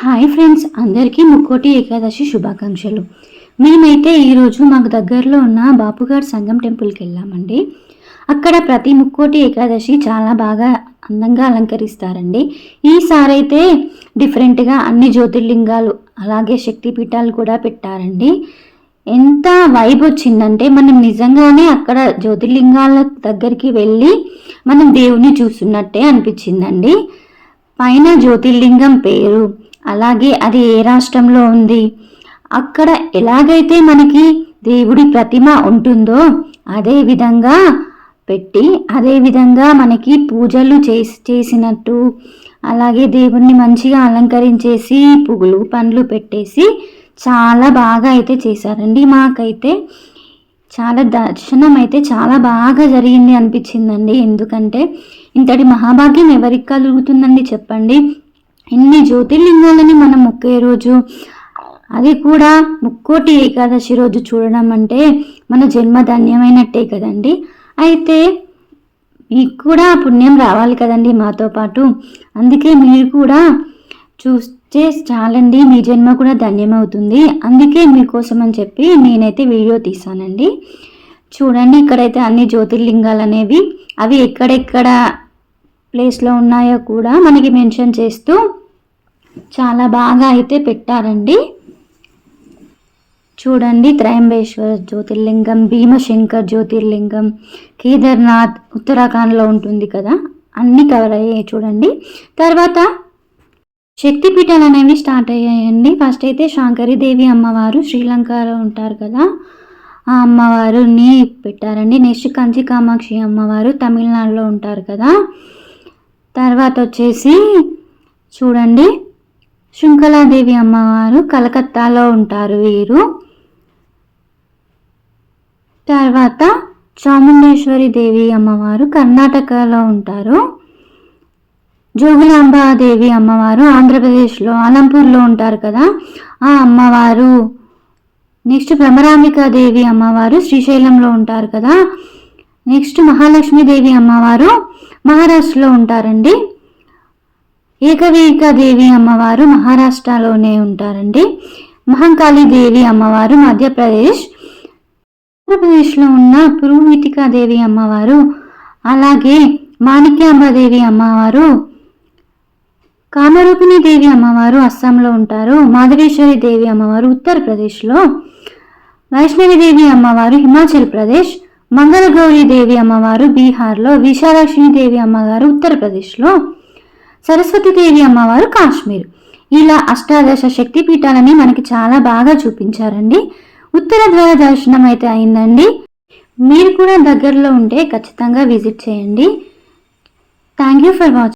Hi friends అందరికీ ముక్కోటి ఏకాదశి శుభాకాంక్షలు. మేమైతే ఈరోజు మాకు దగ్గరలో ఉన్న బాపుగారు సంఘం టెంపుల్కి వెళ్ళామండి. అక్కడ ప్రతి ముక్కోటి ఏకాదశి చాలా బాగా అందంగా అలంకరిస్తారండి. ఈసారి అయితే డిఫరెంట్గా అన్ని జ్యోతిర్లింగాలు అలాగే శక్తిపీఠాలు కూడా పెట్టారండి. ఎంత వైబ్ వచ్చిందంటే మనం నిజంగానే అక్కడ జ్యోతిర్లింగాల దగ్గరికి వెళ్ళి మనం దేవుణ్ణి చూస్తున్నట్టే అనిపించిందండి. పైన జ్యోతిర్లింగం పేరు అలాగే అది ఏ రాష్ట్రంలో ఉంది? అక్కడ ఎలాగైతే మనకి దేవుడి ప్రతిమ ఉంటుందో అదే విధంగా పెట్టి అదే విధంగా మనకి పూజలు చేసి చేసినట్టు అలాగే దేవుణ్ణి మంచిగా అలంకరించేసి పువ్వులు పండ్లు పెట్టేసి చాలా బాగా అయితే చేశారండి. మాకైతే చాలా దర్శనం అయితే చాలా బాగా జరిగింది అనిపించిందండి. ఎందుకంటే ఇంతటి మహాభాగ్యం ఎవరికి కలుగుతుందండి చెప్పండి. ఇన్ని జ్యోతిర్లింగాలని మనం ఒకే రోజు? అది కూడా ముక్కోటి ఏకాదశి రోజు చూడడం అంటే మన జన్మ ధన్యమైనట్టే కదండి. అయితే మీకు కూడా పుణ్యం రావాలి కదండి మాతో పాటు. అందుకే మీరు కూడా చూస్తే చాలండి మీ జన్మ కూడా ధన్యమవుతుంది. అందుకే మీకోసం అని చెప్పి నేనైతే వీడియో తీసానండి. చూడండి ఇక్కడైతే అన్ని జ్యోతిర్లింగాలు అనేవి అవి ఎక్కడెక్కడ ప్లేస్లో ఉన్నాయో కూడా మనకి మెన్షన్ చేస్తూ చాలా బాగా అయితే పెట్టారండి. చూడండి త్రయంబేశ్వర జ్యోతిర్లింగం భీమశంకర్ జ్యోతిర్లింగం కేదార్నాథ్ ఉత్తరాఖండ్లో ఉంటుంది కదా అన్నీ కవర్ అయ్యాయి చూడండి. తర్వాత శక్తిపీఠాలు అనేవి స్టార్ట్ అయ్యాయండి. ఫస్ట్ అయితే శాంకరీదేవి అమ్మవారు శ్రీలంకలో ఉంటారు కదా ఆ అమ్మవారుని పెట్టారండి. నెక్స్ట్ కంచి కామాక్షి అమ్మవారు తమిళనాడులో ఉంటారు కదా తర్వాత వచ్చేసి చూడండి. శృంఖలాదేవి అమ్మవారు కలకత్తాలో ఉంటారు వీరు. తర్వాత చాముండేశ్వరి దేవి అమ్మవారు కర్ణాటకలో ఉంటారు. జోగులాంబాదేవి అమ్మవారు ఆంధ్రప్రదేశ్లో అలంపూర్లో ఉంటారు కదా. ఆ అమ్మవారు నెక్స్ట్ దేవి అమ్మవారు శ్రీశైలంలో ఉంటారు కదా. నెక్స్ట్ మహాలక్ష్మీదేవి అమ్మవారు మహారాష్ట్రలో ఉంటారండి. దేవి అమ్మవారు మహారాష్ట్రలోనే ఉంటారండి. దేవి అమ్మవారు మధ్యప్రదేశ్. ఆంధ్రప్రదేశ్లో ఉన్న దేవి అమ్మవారు అలాగే మాణిక్యాంబాదేవి అమ్మవారు కామరూపిణి దేవి అమ్మవారు అస్సాంలో ఉంటారు. మాధవేశ్వరి దేవి అమ్మవారు ఉత్తరప్రదేశ్లో. వైష్ణవి దేవి అమ్మవారు హిమాచల్ ప్రదేశ్. దేవి అమ్మవారు బీహార్లో విశాలక్ష్మి దేవి అమ్మగారు ఉత్తరప్రదేశ్లో సరస్వతీదేవి అమ్మవారు కాశ్మీర్. ఇలా అష్టాదశ శక్తి పీఠాలని మనకి చాలా బాగా చూపించారండి. ఉత్తర ద్వార దర్శనం అయితే అయిందండి. మీరు కూడా దగ్గరలో ఉంటే ఖచ్చితంగా విజిట్ చేయండి. Thank you for watching